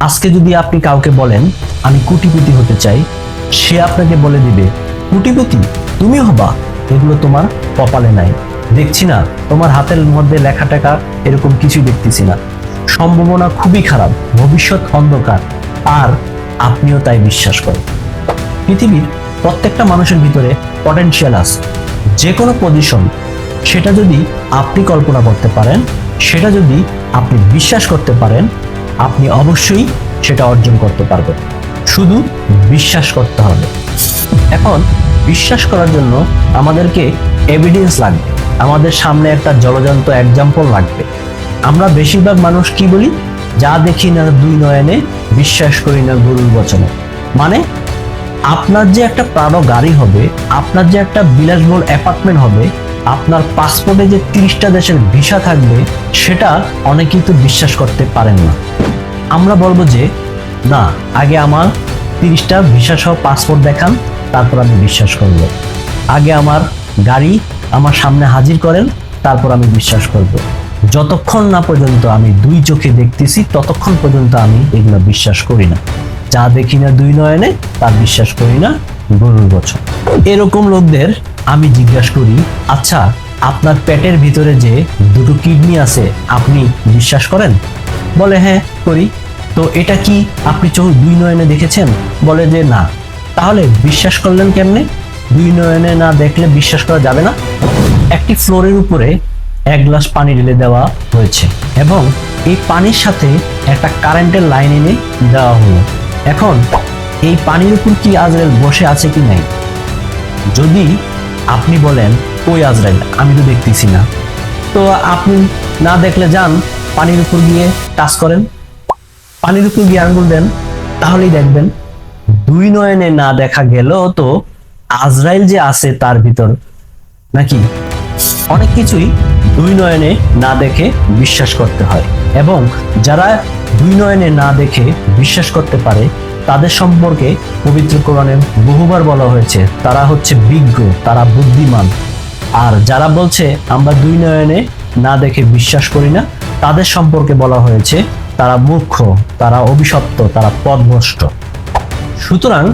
আজকে যদি আপনি কাউকে বলেন, আমি কুটিপতি হতে চাই, সে আপনাকে বলে দিবে কুটিপতি তুমি হবা? এগুলো তোমার কপালে নাই। দেখছি না, তোমার হাতের মধ্যে লেখা টাকা এরকম কিছুই দেখতেছি না। সম্ভাবনা খুবই খারাপ, ভবিষ্যৎ অন্ধকার, আর আপনিও তাই বিশ্বাস করেন। পৃথিবীর প্রত্যেকটা মানুষের ভিতরে পটেনশিয়াল আছে। যে কোনো পজিশন সেটা যদি আপনি কল্পনা করতে পারেন, সেটা যদি আপনি বিশ্বাস করতে পারেন আপনি অবশ্যই সেটা অর্জন করতে পারবেন। শুধু বিশ্বাস করতে হবে। এখন বিশ্বাস করার জন্য আমাদেরকে এভিডেন্স লাগবে। আমাদের সামনে একটা জলজান্ত এক্সাম্পল লাগবে। আমরা বেশিরভাগ মানুষ কি বলি? যা দেখি না, দুই নয়নে বিশ্বাস করি না, গরুর বচনে। মানে আপনার যে একটা প্রাণো গাড়ি হবে, আপনার যে একটা বিলাসবহুল অ্যাপার্টমেন্ট হবে, আপনার পাসপোর্টে যে তিরিশটা দেশের ভিসা থাকবে, সেটা অনেকেই তো বিশ্বাস করতে পারেন না। আমরা বলব যে, না, আগে আমার তিরিশটা ভিসা সহ পাসপোর্ট দেখান, তারপর আমি বিশ্বাস করব। আগে আমার গাড়ি আমার সামনে হাজির করেন, তারপর আমি বিশ্বাস করব। যতক্ষণ না পর্যন্ত আমি দুই চোখে দেখতেছি, ততক্ষণ পর্যন্ত আমি এগুলো বিশ্বাস করি না। যা দেখি না দুই নয়নে তার বিশ্বাস করি না গরুর বছর। এরকম লোকদের আমি জিজ্ঞাসা করি আচ্ছা আপনার পেটের ভিতরে যে দুটো কিডনি আছে, আপনি বিশ্বাস করেন? বলে হ্যাঁ করি। তো এটা কি আপনি চোখ দুই নয়নে দেখেছেন? বলে যে, না। তাহলে বিশ্বাস করলেন কেমনে? দুই নয়নে না দেখলে বিশ্বাস করা যাবে না? একটি ফ্লোরের উপরে এক গ্লাস পানি ঢেলে দেওয়া হয়েছে এবং এই পানির সাথে একটা কারেন্টের লাইন এনে দেওয়া হলো। এখন এই পানির উপর কি আজরাইল বসে আছে কি নাই? যদি আপনি বলেন, ওই আজরাইল, আমি তো দেখতেছি না। তো আপনি না দেখলে যান পানির উপর গিয়ে টাচ করেন। পানির উপর গিয়ে আঙ্গুল দেন, তাহলেই দেখবেন দুই নয়নে না দেখা গেলেও তো আজরাইল যে আছে তার ভিতর। নাকি? অনেক কিছুই দুই নয়নে না দেখে বিশ্বাস করতে হয়। এবং যারা দুই নয়নে না দেখে বিশ্বাস করতে পারে, তাদের সম্পর্কে পবিত্র কোরআনে বহুবার বলা হয়েছে, তারা হচ্ছে বিজ্ঞ, তারা বুদ্ধিমান। আর যারা বলছে, আমরা দুই নয়নে না দেখে বিশ্বাস করি না তাদের সম্পর্কে বলা হয়েছে, তারা মূর্খ, তারা অভিশপ্ত, তারা পদভ্রষ্ট। সুতরাং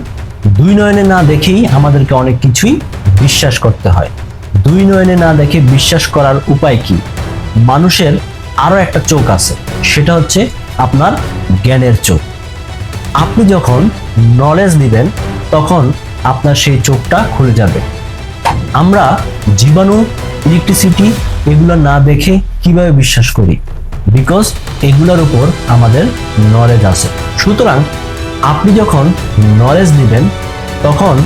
দুই নয়নে না দেখেই আমাদেরকে অনেক কিছুই বিশ্বাস করতে হয়। দুই নয়নে না দেখে বিশ্বাস করার উপায় কি? মানুষের আরও একটা চোখ আছে, সেটা হচ্ছে আপনার জ্ঞানের চোখ। আপনি যখন নলেজ নেবেন, তখন আপনার সেই চোখটা খুলে যাবে। আমরা জীবাণু ইলেকট্রিসিটি এগুলো না দেখে কীভাবে বিশ্বাস করি? বিকজ এগুলোর উপর আমাদের নলেজ আছে। সুতরাং আপনি যখন নলেজ নেবেন, তখন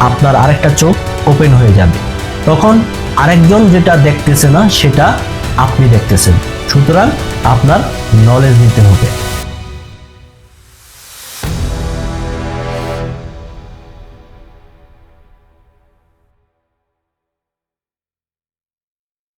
আপনার আরেকটা চোখ ওপেন হয়ে যাবে। তখন আরেকজন যেটা দেখতেছে না, সেটা আপনি দেখতেছেন। সুতরাং আপনার নলেজ নিতে হবে।